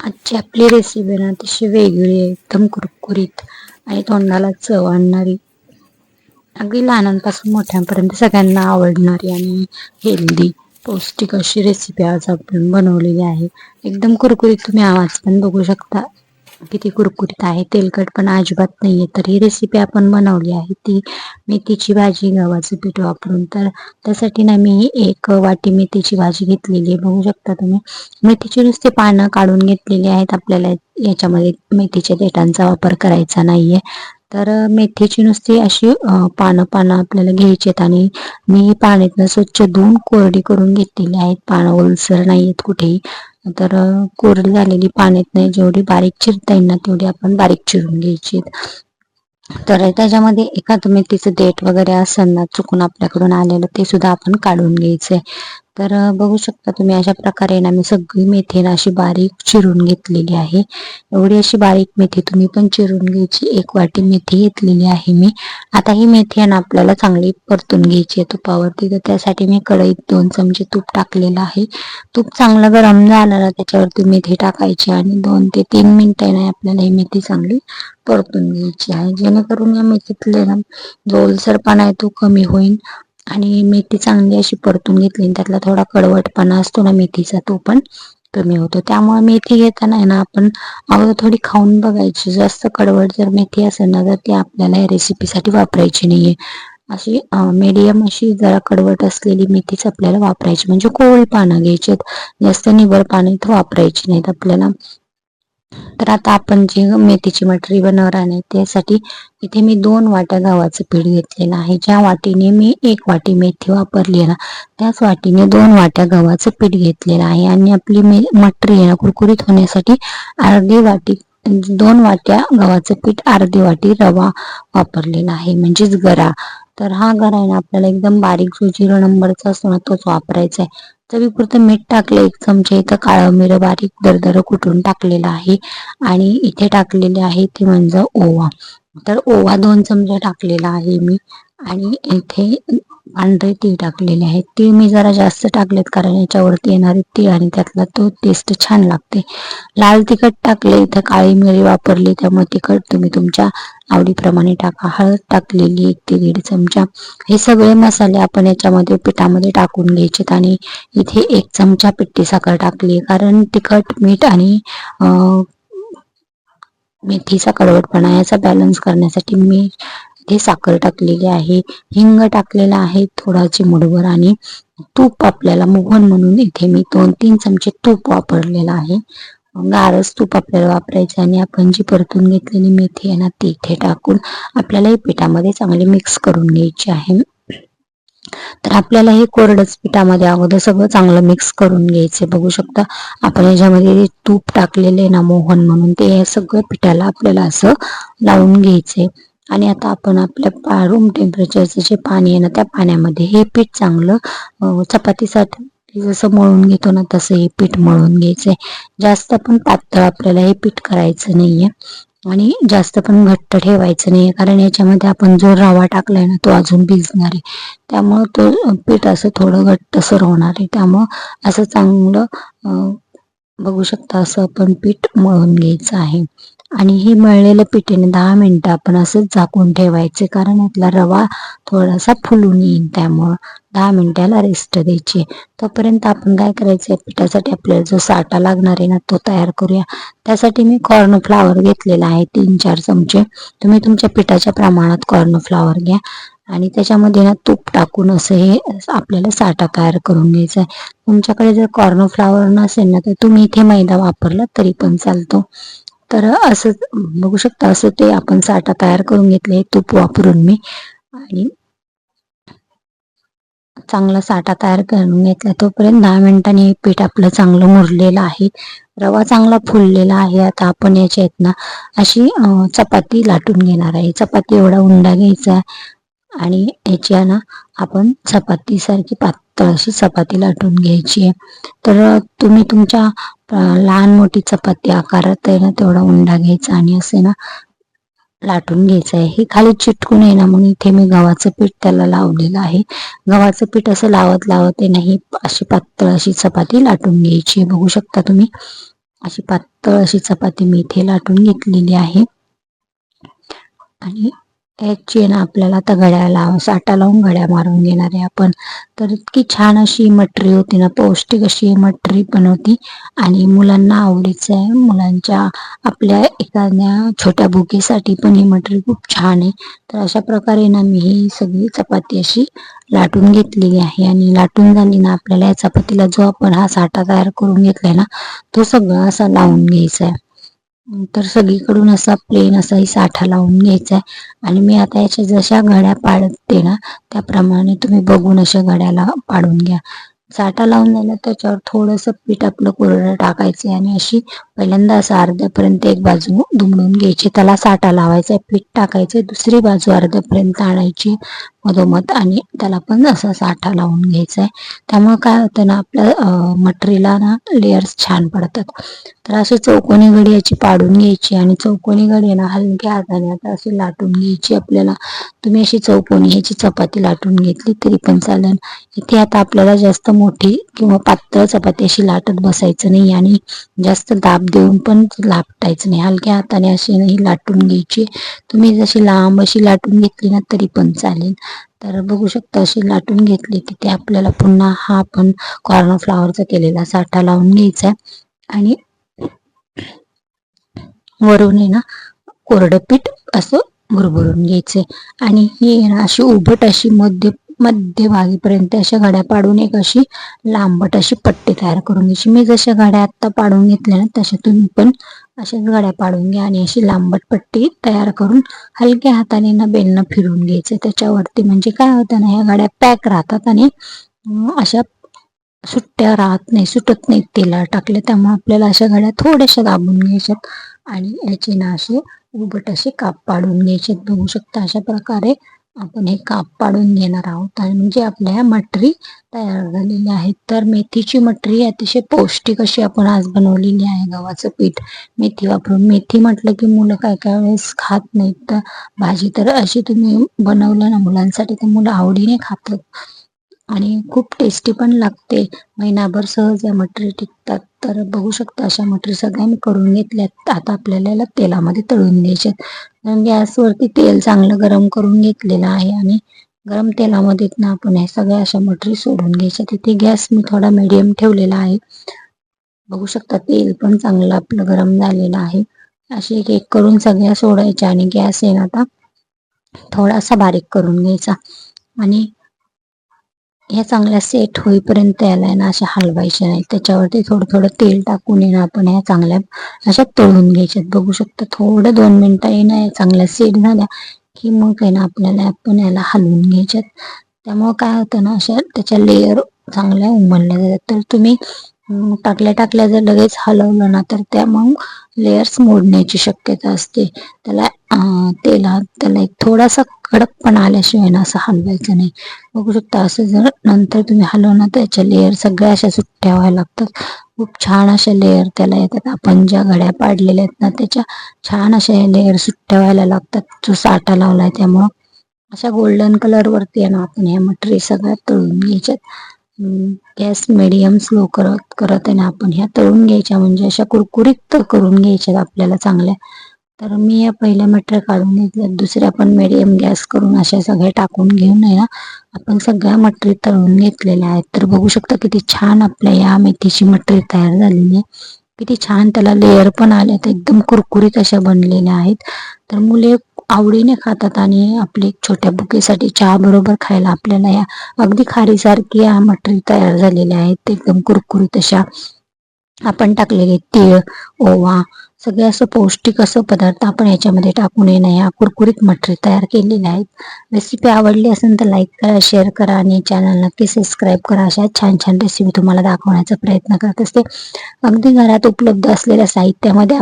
आजची आपली रेसिपी ना अतिशय वेगळी आहे एकदम कुरकुरीत आणि तोंडाला चव आणणारी. अगदी लहानांपासून मोठ्यांपर्यंत सगळ्यांना आवडणारी आणि हेल्दी पौष्टिक अशी रेसिपी आज आपण बनवलेली आहे. एकदम कुरकुरीत तुम्ही आवाज पण बघू शकता. किती कुरकुरीत आहे तेलकट पण अजिबात नाहीये. तर ही रेसिपी आपण बनवली आहे ती मेथीची भाजी गव्हाचं पीठ वापरून. तर त्यासाठी ना मी एक वाटी मेथीची भाजी घेतलेली आहे. बघू शकता तुम्ही. मेथीची नुसती पानं काढून घेतलेली आहेत. आपल्याला याच्यामध्ये मेथीच्या देठांचा वापर करायचा नाहीये. तर मेथीची नुसती अशी पानं पानं आपल्याला घ्यायची आहेत आणि मी पाण्यातनं स्वच्छ धुवून कोरडी करून घेतलेली आहेत. पानं ओलसर नाही आहेत कुठेही. तर कोरडी झालेली पाण्यात नाही जेवढी बारीक चिरता येईल ना तेवढी आपण बारीक चिरून घ्यायची. तर त्याच्यामध्ये एखाद मेथीचं देठ वगैरे असेल ना चुकून आपल्याकडून आलेलं ते सुद्धा आपण काढून घ्यायचंय. तर बघू शकता तुम्ही अशा प्रकारे ना मी सगळी मेथी ना अशी बारीक चिरून घेतलेली आहे. एवढी अशी बारीक मेथी तुम्ही पण चिरून घ्यायची. एक वाटी मेथी घेतलेली आहे मी. आता ही मेथी आहे ना आपल्याला चांगली परतून घ्यायची आहे तुपावरती. तर त्यासाठी मी कढईत दोन चमचे तूप टाकलेलं आहे. तूप चांगलं गरम झालं ना त्याच्यावरती मेथी टाकायची आणि दोन ते तीन मिनिटांनी आपल्याला ही मेथी चांगली परतून घ्यायची आहे. जेणेकरून या मेथीतले ना जो ओलसरपणा आहे तो कमी होईल आणि मेथी चांगली अशी परतून घेतली त्यातला थोडा कडवटपणा असतो ना मेथीचा तो पण कमी होतो. त्यामुळे मेथी घेताना ना आपण अगोदर थोडी खाऊन बघायची. जास्त कडवट जर मेथी असेल ना तर ती आपल्याला या रेसिपीसाठी वापरायची नाहीये. अशी मीडियम अशी जरा कडवट असलेली मेथीच आपल्याला वापरायची. म्हणजे कोवळी पानं घ्यायची जास्त निबर पानं इथं वापरायची नाहीत. आपल्याला तर आता आपण जी मेथीची मटरी बनवणार आहे त्यासाठी इथे मी दोन वाट्या गव्हाचं पीठ घेतलेलं आहे. ज्या वाटीने मी एक वाटी मेथी वापरली ना त्याच वाटीने दोन वाट्या गव्हाचं पीठ घेतलेलं आहे. आणि आपली मे मटरी आहे ना कुरकुरीत होण्यासाठी अर्धी वाटी दोन वाट्या गव्हाचं पीठ अर्धी वाटी रवा वापरलेला आहे म्हणजेच गरा. तर हा गरा आहे ना आपल्याला एकदम बारीक जो झिरो नंबरचा असतो ना तोच वापरायचा आहे. चवीपुरतं मीठ टाकलं एक चमचे इथं काळं मिरं बारीक दरदर कुठून टाकलेलं आहे. आणि इथे टाकलेले आहे ते म्हणजे ओवा. तर ओवा दोन चमचे टाकलेला आहे मी. आणि इथे पांढरे तीळ टाकलेले आहेत तीळ मी जरा जास्त टाकलेत कारण याच्यावरती येणारे तीळ आणि त्यातला तो टेस्ट छान लागते. लाल तिखट टाकले इथं काळी मिरी वापरली त्यामुळे तिखट तुम्ही तुमच्या आवडीप्रमाणे टाका. हळद टाकलेली एक ते दीड चमचा. हे सगळे मसाले आपण याच्यामध्ये पिठामध्ये टाकून घ्यायचे आणि इथे एक चमचा पिट्टी साखर टाकली. कारण तिखट मीठ आणि मेथीचा कडवटपणा याचा बॅलन्स करण्यासाठी मी इथे साखर टाकलेली आहे हिंग टाकलेला आहे थोडा चिमडवर आणि तूप आपल्याला मोहन म्हणून इथे मी दोन तीन चमचे तूप वापरलेला आहे. गारस तूप आपल्याला वापरायचं आणि आपण जी परतून घेतलेली मेथी आहे ना ती इथे टाकून आपल्याला हे पिठामध्ये चांगले मिक्स करून घ्यायची आहे. तर आपल्याला हे कोरडच पिठामध्ये अगोदर सगळं चांगलं मिक्स करून घ्यायचे बघू शकता आपण याच्यामध्ये तूप टाकलेले ना मोहन म्हणून ते सगळं पिठाला आपल्याला असं लावून घ्यायचंय. आणि आता आपण आपल्या रूम टेम्परेचरचं जे पाणी आहे ना त्या पाण्यामध्ये हे पीठ चांगलं चपातीसाठी जसं मळून घेतो ना तसं हे पीठ मळून घ्यायचंय. जास्त पण पातळ आपल्याला हे पीठ करायचं नाहीये. आणि जास्त पण घट्ट ठेवायचं नाहीये. कारण याच्यामध्ये आपण जो रवा टाकलाय ना तो अजून भिजणार आहे. त्यामुळं तो पीठ असं थोडं घट्टसर होणार आहे. त्यामुळं असं चांगलं बघू शकता असं आपण पीठ मळून घ्यायचं आहे. आणि हे मळलेलं पिठेने दहा मिनिटं आपण असंच झाकून ठेवायचे कारण यातला रवा थोडासा फुलून येईल त्यामुळं दहा मिनिटाला रेस्ट द्यायची तोपर्यंत आपण काय करायचं पिठासाठी आपल्याला जो साठा लागणार आहे ना तो तयार करूया. त्यासाठी मी कॉर्न फ्लावर घेतलेला आहे तीन चार चमचे. तुम्ही तुमच्या पिठाच्या प्रमाणात कॉर्न फ्लावर घ्या. आणि त्याच्यामध्ये ना तूप टाकून असं हे आपल्याला साठा तयार करून घ्यायचा आहे. तुमच्याकडे जर कॉर्न फ्लावर नसेल ना तर तुम्ही इथे मैदा वापरला तरी पण चालतो. तर असं बघू शकता असं ते आपण साठा तयार करून घेतले तूप वापरून मी. आणि चांगला साठा तयार करून घेतला. तोपर्यंत दहा मिनिटांनी पीठ आपलं चांगलं मुरलेलं आहे. रवा चांगला फुललेला आहे. आता आपण याच्यात ना अशी चपाती लाटून घेणार आहे. चपाती एवढा उंडा घ्यायचा आणि याच्या ना आपण चपाती सारखी पातळ अशी चपाती लाटून घ्यायची आहे. तर तुम्ही तुमच्या लहान मोठी चपाती आकारात आहे ना तेवढा उंडा घ्यायचा आणि असे ना लाटून घ्यायचं आहे. हे खाली चिटकून आहे ना म्हणून इथे मी गव्हाचं पीठ त्याला लावलेलं आहे. गव्हाचं पीठ असं लावत लावत आहे ना ही अशी पातळ अशी चपाती लाटून घ्यायची बघू शकता तुम्ही अशी पातळ अशी चपाती मी इथे लाटून घेतलेली आहे. आणि ह्याची आहे ना आपल्याला आता घड्याला साठा लावून घड्या मारून घेणार आहे आपण. तर इतकी छान अशी मटरी होती ना पौष्टिक अशी मटरी पण होती. आणि मुलांना आवडीचं आहे. मुलांच्या आपल्या एखाद्या छोट्या भुकेसाठी पण ही मटरी खूप छान आहे. तर अशा प्रकारे ना मी ही सगळी चपाती अशी लाटून घेतलेली आहे. आणि लाटून झाली ना आपल्याला या चपातीला जो आपण हा साठा तयार करून घेतलाय ना तो सगळा असा लावून घ्यायचा आहे. तर सगळीकडून असा प्लेन असाही साठा लावून घ्यायचा आहे आणि मी आता याच्या जशा घड्या पाडते ना त्याप्रमाणे तुम्ही बघून अशा घड्याला पाडून घ्या. साठा लावून झाला त्याच्यावर थोडंसं पीठ आपलं कोरडं टाकायचं आणि अशी पहिल्यांदा असं अर्ध्यापर्यंत एक बाजू दुमडून घ्यायची. त्याला साठा लावायचा पीठ टाकायचं दुसरी बाजू अर्ध्यापर्यंत आणायची. मधोमध आणि त्याला पण असा साठा लावून घ्यायचा आहे त्यामुळे काय होतं ना आपल्या मटरीला ना लेयर्स छान पडतात. तर अशी चौकोनी घडी याची पाडून घ्यायची आणि चौकोनी घडी ना हलक्या हाताने आता अशी लाटून घ्यायची आपल्याला. तुम्ही अशी चौकोनी ह्याची चपाती लाटून घेतली तरी पण चालेल. इथे आता आपल्याला जास्त मोठी किंवा पातळ चपाती अशी लाटत बसायचं नाही आणि जास्त दाब देऊन पण लाटायचं नाही. हलक्या हाताने अशी नाही लाटून घ्यायची. तुम्ही जशी लांब अशी लाटून घेतली ना तरी पण चालेल. तर बघू शकता अशी लाटून घेतली की ते आपल्याला पुन्हा हा आपण कॉर्न फ्लावरचा केलेला साठा लावून घ्यायचा आणि वरून आहे ना कोरडं पीठ असं भुरभुरून घ्यायचं आणि ही ना अशी उभट अशी मध्य मध्यभागीपर्यंत अशा गाड्या पाडून एक अशी लांबट अशी पट्टी तयार करून घ्यायची. मी जशा गाड्या आत्ता पाडून घेतल्या ना तशा तुम्ही पण अशाच गाड्या पाडून घ्या आणि अशी लांबट पट्टी तयार करून हलक्या हाताने ना बेलनं फिरून घ्यायचं. त्याच्यावरती म्हणजे काय होतं ना ह्या गाड्या पॅक राहतात आणि अशा सुट्ट्या राहत नाही सुटत नाही तेला टाकले. त्यामुळे आपल्याला अशा गाड्या थोड्याशा दाबून घ्यायच्यात आणि याचे ना असे उबट असे काप पाडून घ्यायचे बघू शकता अशा प्रकारे आपण हे काप पाडून घेणार आहोत. आणि म्हणजे आपल्या मटरी तयार झालेली आहेत. तर मेथीची मटरी अतिशय पौष्टिक अशी आपण आज बनवलेली आहे गव्हाचं पीठ. मेथी वापरून. मेथी म्हटलं की मुलं काय काय वेळेस खात नाहीत. तर भाजी तर अशी तुम्ही बनवलं ना मुलांसाठी तर मुलं आवडीने खातात. आणि खूप टेस्टी पण लागते. महिनाभर सहज या मटरी टिकतात. तर बघू शकता अशा मटरी सगळ्या मी करून घेतल्यात. आता आपल्याला तेलामध्ये तळून घ्यायच्यात गॅसवरती तेल चांगलं गरम करून घेतलेलं आहे आणि गरम तेलामध्ये ना आपण हे सगळ्या अशा मटरी सोडून घ्यायच्या. तिथे गॅस मी थोडा मीडियम ठेवलेला आहे. बघू शकता तेल पण चांगलं आपलं गरम झालेलं आहे. असे एक एक करून सगळ्या सोडायच्या आणि गॅस आहे ना आता थोडासा बारीक करून घ्यायचा. आणि ह्या चांगल्या सेट होईपर्यंत याला ना अशा हलवायच्या नाही त्याच्यावरती थोडं थोडं तेल टाकून येणं आपण ह्या चांगल्या अशा तळून घ्यायच्यात. बघू शकता थोडं दोन मिनिटं येणं चांगल्या सेट झाल्या की मग आहे ना आपल्याला आपण याला हलवून घ्यायच्यात. त्यामुळं काय होतं ना अशा त्याच्या लेअर चांगल्या उमलल्या जातात. तर तुम्ही टाकल्या टाकल्या जर लगेच हलवलं ना तर त्या मग लेयर्स मोडण्याची शक्यता असते. त्याला तेला त्याला एक थोडासा कडकपणा आल्याशिवाय ना असं हलवायचं नाही. बघू शकता असं जर नंतर तुम्ही हलवणार तर त्याच्या लेअर सगळ्या अशा सुट्ट्या व्हायला लागतात. खूप छान अशा लेअर त्याला येतात. आपण ज्या घड्या पाडलेल्या आहेत ना त्याच्या छान अशा लेअर सुट्ट्या व्हायला लागतात. जो साठा लावलाय त्यामुळं. अशा गोल्डन कलर वरती आहे ना आपण हे मटरी सगळ्यात तळून घ्यायच्यात. गॅस मिडियम स्लो करत करत आहे ना आपण. ह्या तळून घ्यायच्या म्हणजे अशा कुरकुरीत करून घ्यायच्यात आपल्याला चांगल्या. तर मी या पहिल्या मटर काढून घेतल्या. दुसऱ्या पण मिडियम गॅस करून अशा सगळ्या टाकून घेऊन आहे ना आपण सगळ्या मटरी तळून घेतलेल्या आहेत. तर बघू शकता किती छान आपल्या या मेथीची मटरी तयार झालेली आहे. किती छान त्याला लेअर पण आले तर एकदम कुरकुरीत अशा बनलेल्या आहेत. तर मुले आवडीने खातात आणि आपले छोट्या बुकेसाठी चहा बरोबर खायला आपल्याला या अगदी खारीसारखी या मटरी तयार झालेल्या आहेत. एकदम कुरकुरीत अशा आपण टाकलेले तीळ ओवा सगळे असं पौष्टिक असं पदार्थ आपण याच्यामध्ये टाकून येणं या कुरकुरीत मटरी तयार केलेल्या आहेत. रेसिपी आवडली असेल तर लाईक करा शेअर करा आणि चॅनल नक्की सबस्क्राईब करा. अशा छान छान रेसिपी तुम्हाला दाखवण्याचा प्रयत्न करत असते. अगदी घरात उपलब्ध असलेल्या साहित्यामध्ये